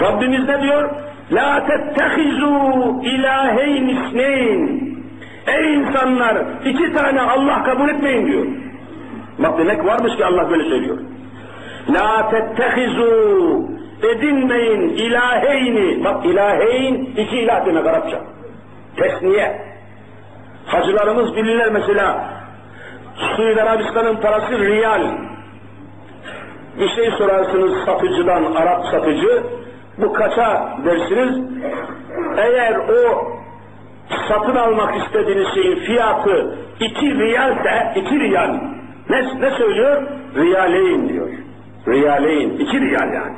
Rabbimiz ne diyor? La tettehizu ilaheyn isneyn. Ey insanlar iki tane Allah kabul etmeyin diyor. Bak demek varmış ki Allah böyle söylüyor. La tettehizu edinmeyin ilaheyni. Bak ilaheyn iki ilah demek Arapça. Tesniye. Hacılarımız bilirler mesela Suudi Arabistan'ın parası riyal. Bir şey sorarsınız satıcıdan, Arap satıcı, bu kaça dersiniz? Eğer o satın almak istediğiniz şeyin fiyatı iki riyalse, iki riyal. Ne, ne söylüyor? Riyaleyn diyor. Riyaleyn, iki riyal yani.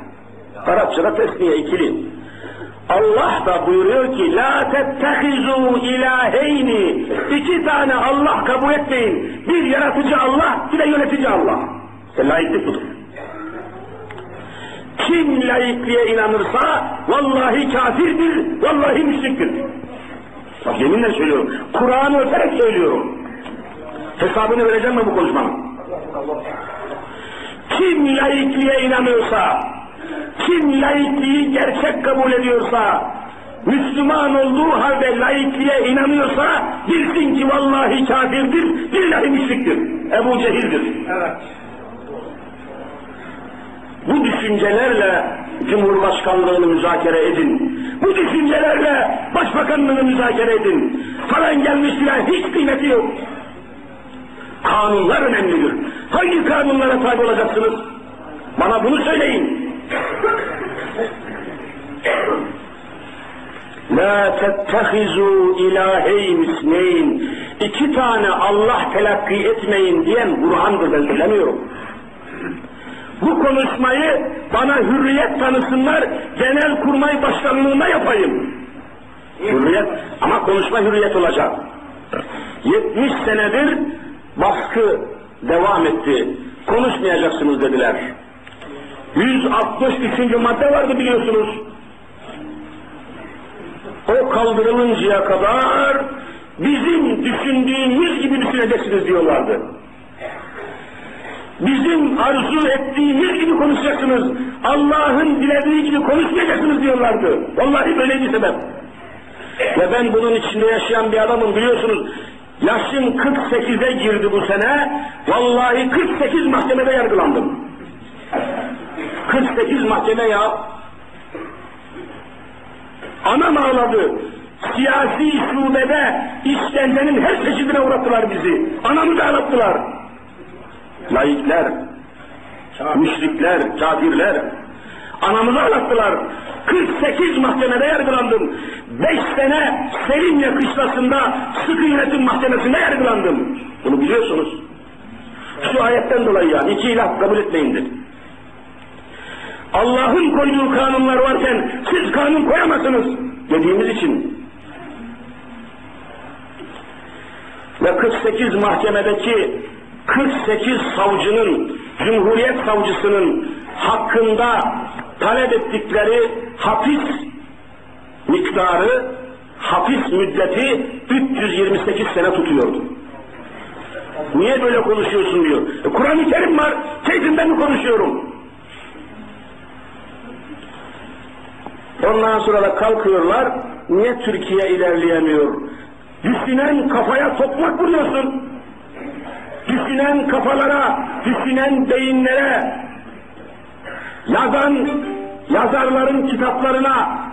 Arapçada tesniye ikili. Allah da buyuruyor ki la tettehizu ilaheyni iki tane Allah kabul etmeyin. Bir yaratıcı Allah, bir de yönetici Allah. İşte layıklık budur. Kim layıklığa inanırsa vallahi kafirdir, vallahi müşriktir. Bak yeminle söylüyorum. Kur'an'ı öterek söylüyorum. Hesabını vereceğim mi bu konuşmanın? Kim layıklığa inanıyorsa, kim laikliği gerçek kabul ediyorsa, Müslüman olduğu halde laikliğe inanıyorsa, bilsin ki vallahi kafirdir, billahi müşriktir. Ebu Cehil'dir. Evet. Bu düşüncelerle Cumhurbaşkanlığını müzakere edin. Bu düşüncelerle Başbakanlığını müzakere edin. Falan gelmiş filan hiç kıymeti yok. Kanunlar önemlidir. Hangi kanunlara tabi olacaksınız? Bana bunu söyleyin. La tettehizu ilaheyn isneyn. İki tane Allah telakki etmeyin diyen Kur'an'dır ben söylemiyorum. Bu konuşmayı bana hürriyet tanısınlar, genel kurmay başkanlığına yapayım. Hürriyet, ama konuşma hürriyet olacak. 70 senedir baskı devam etti. Konuşmayacaksınız dediler. 163. madde vardı biliyorsunuz. O kaldırılıncaya kadar bizim düşündüğümüz gibi düşüneceksiniz diyorlardı. Bizim arzu ettiğimiz gibi konuşacaksınız. Allah'ın dilediği gibi konuşmayacaksınız diyorlardı. Vallahi böyleydi sebep. Ve ben bunun içinde yaşayan bir adamım biliyorsunuz. Yaşım 48'e girdi bu sene. Vallahi 48 mahkemede yargılandım. 48 mahkeme ya. Anam ağladı. Siyasi şubede işkencenin her çeşidine uğrattılar bizi. Anamı da ağlattılar. Laikler, müşrikler, kafirler. Anamızı ağlattılar. 48 mahkemede yargılandım. 5 sene Selimye kışlasında sıkı yönetim mahkemesinde yargılandım. Bunu biliyorsunuz. Şu ayetten dolayı yani iki ilah kabul etmeyindir. Allah'ın koyduğu kanunlar varken siz kanun koyamazsınız dediğimiz için. Ve 48 mahkemedeki 48 savcının, Cumhuriyet savcısının hakkında talep ettikleri hapis miktarı, hapis müddeti 328 sene tutuyordu. Niye böyle konuşuyorsun diyor. E, Kur'an-ı Kerim var, keyfinden mi konuşuyorum? Ondan sonra da kalkıyorlar, niye Türkiye ilerleyemiyor? Düşünen kafaya toprak vuruyorsun. Düşünen kafalara, düşünen beyinlere, yazan yazarların kitaplarına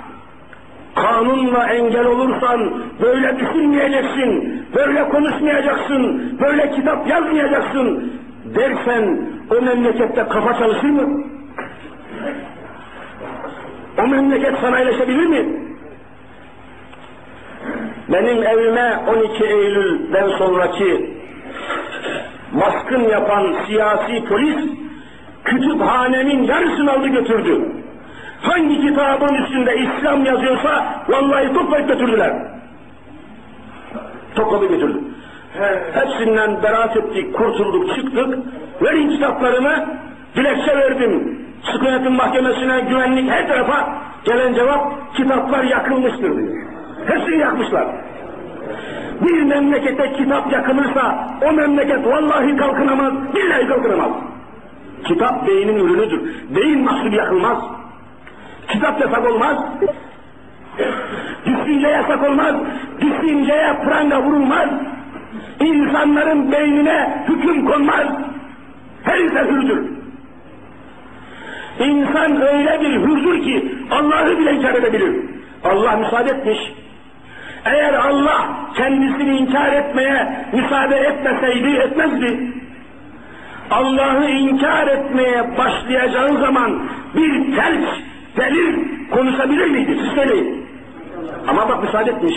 kanunla engel olursan böyle düşünmeyeceksin, böyle konuşmayacaksın, böyle kitap yazmayacaksın dersen o memlekette kafa çalışır mı? O memleket sanayileşebilir mi? Benim evime 12 Eylül'den sonraki baskın yapan siyasi polis kütüphanemin yarısını aldı götürdü. Hangi kitabın üstünde İslam yazıyorsa vallahi toplayıp götürdüler. Topladı götürdü. Hepsinden beraat ettik, kurtulduk, çıktık. Verin kitaplarını, dilekçe verdim. Sık yönetim mahkemesine, güvenlik her tarafa gelen cevap kitaplar yakılmıştır diyor. Hepsini yakmışlar. Bir memlekete kitap yakılırsa o memleket vallahi kalkınamaz, billahi kalkınamaz. Kitap beynin ürünüdür. Beyin mahsul yakılmaz. Kitap yasak olmaz. Düşünce yasak olmaz. Düşünceye pranga vurulmaz. İnsanların beynine hüküm konmaz. Herkese hürdür. İnsan öyle bir hürdür ki Allah'ı bile inkar edebilir. Allah müsaade etmiş. Eğer Allah kendisini inkar etmeye müsaade etmeseydi etmezdi. Allah'ı inkar etmeye başlayacağı zaman bir felç, delil konuşabilir miydi? Siz söyleyin. Ama bak müsaade etmiş.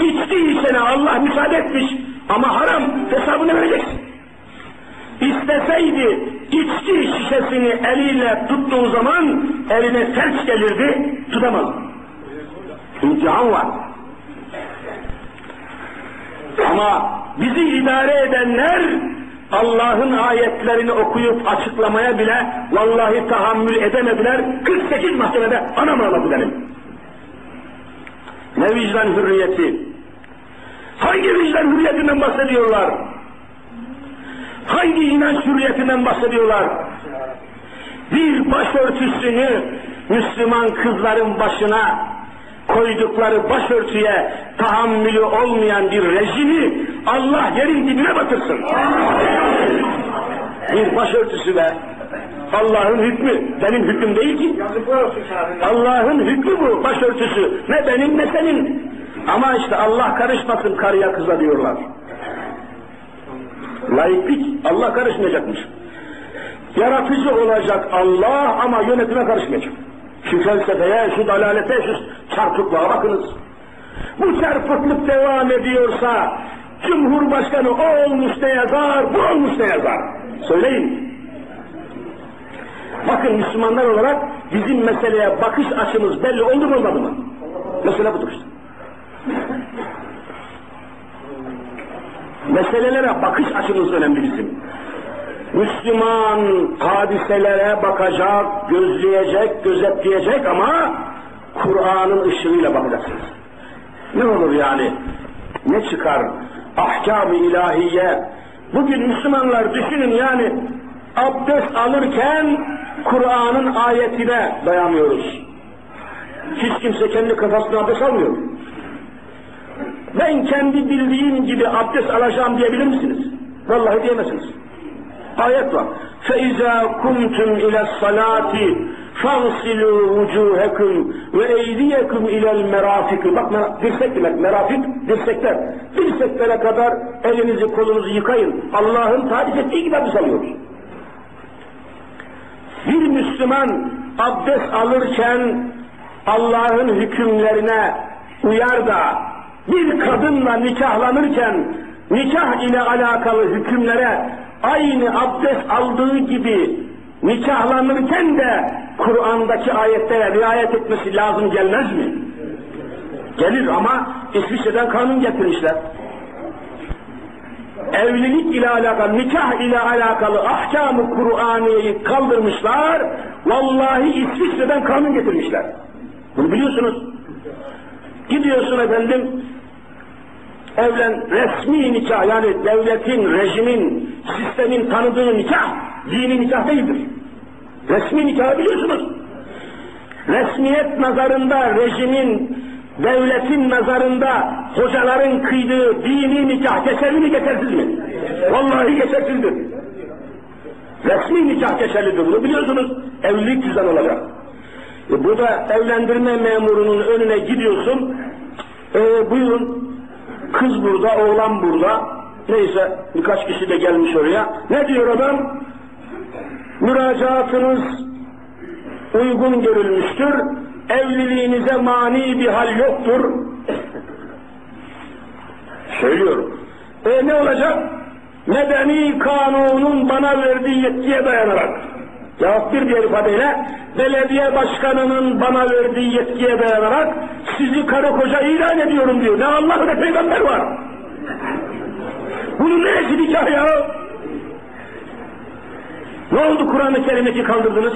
İçtiği sene Allah müsaade etmiş ama haram hesabını vereceksin. İsteseydi içki şişesini eliyle tuttuğu zaman eline felç gelirdi, tutamaz. İmtihan var. Ama bizi idare edenler Allah'ın ayetlerini okuyup açıklamaya bile vallahi tahammül edemediler. 48 mahkemede anam ağladı. Ne vicdan hürriyeti? Hangi vicdan hürriyetinden bahsediyorlar? Hangi inanç hürriyetinden bahsediyorlar? Bir başörtüsünü Müslüman kızların başına koydukları başörtüye tahammülü olmayan bir rejimi Allah yerin dibine batırsın. Bir başörtüsü ve Allah'ın hükmü, benim hüküm değil ki. Allah'ın hükmü bu başörtüsü. Ne benim ne senin. Ama işte Allah karışmasın karıya kıza diyorlar. Laiklik Allah karışmayacakmış. Yaratıcı olacak Allah ama yönetime karışmayacak. Şu felsefeye, şu dalalete, şu çarpıklığa bakınız. Bu çarpıklık devam ediyorsa Cumhurbaşkanı o olmuş ne yazar, bu olmuş ne yazar? Söyleyin. Bakın Müslümanlar olarak bizim meseleye bakış açımız belli oldu mu olmadı mı? Mesele budur işte. Meselelere bakış açımız önemli bizim. Müslüman hadiselere bakacak, gözleyecek, gözetleyecek ama Kur'an'ın ışığıyla bakacaksınız. Ne olur yani? Ne çıkar? Ahkam-ı ilahiye. Bugün Müslümanlar düşünün yani abdest alırken Kur'an'ın ayetine dayanıyoruz. Hiç kimse kendi kafasına abdest almıyor. Ben kendi bildiğim gibi abdest alacağım diyebilir misiniz? Vallahi diyemezsiniz. Ayet var. فَاِذَا كُمْتُمْ اِلَى الصَّلَاةِ فَاغْسِلُوا وُجُوهَكُمْ وَاَيْدِيَكُمْ اِلَى الْمَرَافِقِ Bak dirsek demek, merafik, dirsekler. Dirseklere kadar elinizi kolunuzu yıkayın. Allah'ın tarif ettiği gibi abdest alıyoruz. Bir Müslüman abdest alırken Allah'ın hükümlerine uyar da bir kadınla nikahlanırken nikah ile alakalı hükümlere aynı abdest aldığı gibi nikahlanırken de Kur'an'daki ayetlere riayet etmesi lazım gelmez mi? Gelir ama İsviçre'den kanun getirmişler. Evlilik ile alakalı, nikah ile alakalı ahkamı Kur'aniyeyi kaldırmışlar. Vallahi İsviçre'den kanun getirmişler. Bunu biliyorsunuz. Gidiyorsun efendim, evlen resmi nikah yani devletin, rejimin, sistemin tanıdığı nikah, dini nikah değildir. Resmi nikah biliyorsunuz. Resmiyet nazarında, rejimin, devletin nazarında hocaların kıydığı dini nikah geçerli mi geçersiz mi? Vallahi geçersizdir. Resmi nikah geçerlidir bunu biliyorsunuz. Evlilik düzen olacak. E burada evlendirme memurunun önüne gidiyorsun. E, buyurun kız burada, oğlan burada. Neyse birkaç kişi de gelmiş oraya. Ne diyor adam? Müracaatınız uygun görülmüştür. Evliliğinize mani bir hal yoktur. Söylüyorum. E ne olacak? Medeni kanunun bana verdiği yetkiye dayanarak. Cevap bir diğer ifadeyle belediye başkanının bana verdiği yetkiye dayanarak sizi karı koca ilan ediyorum diyor. Ne Allah ne peygamber var. Bunun neresi nikah ya? Ne oldu Kur'an-ı Kerim'deki kaldırdınız?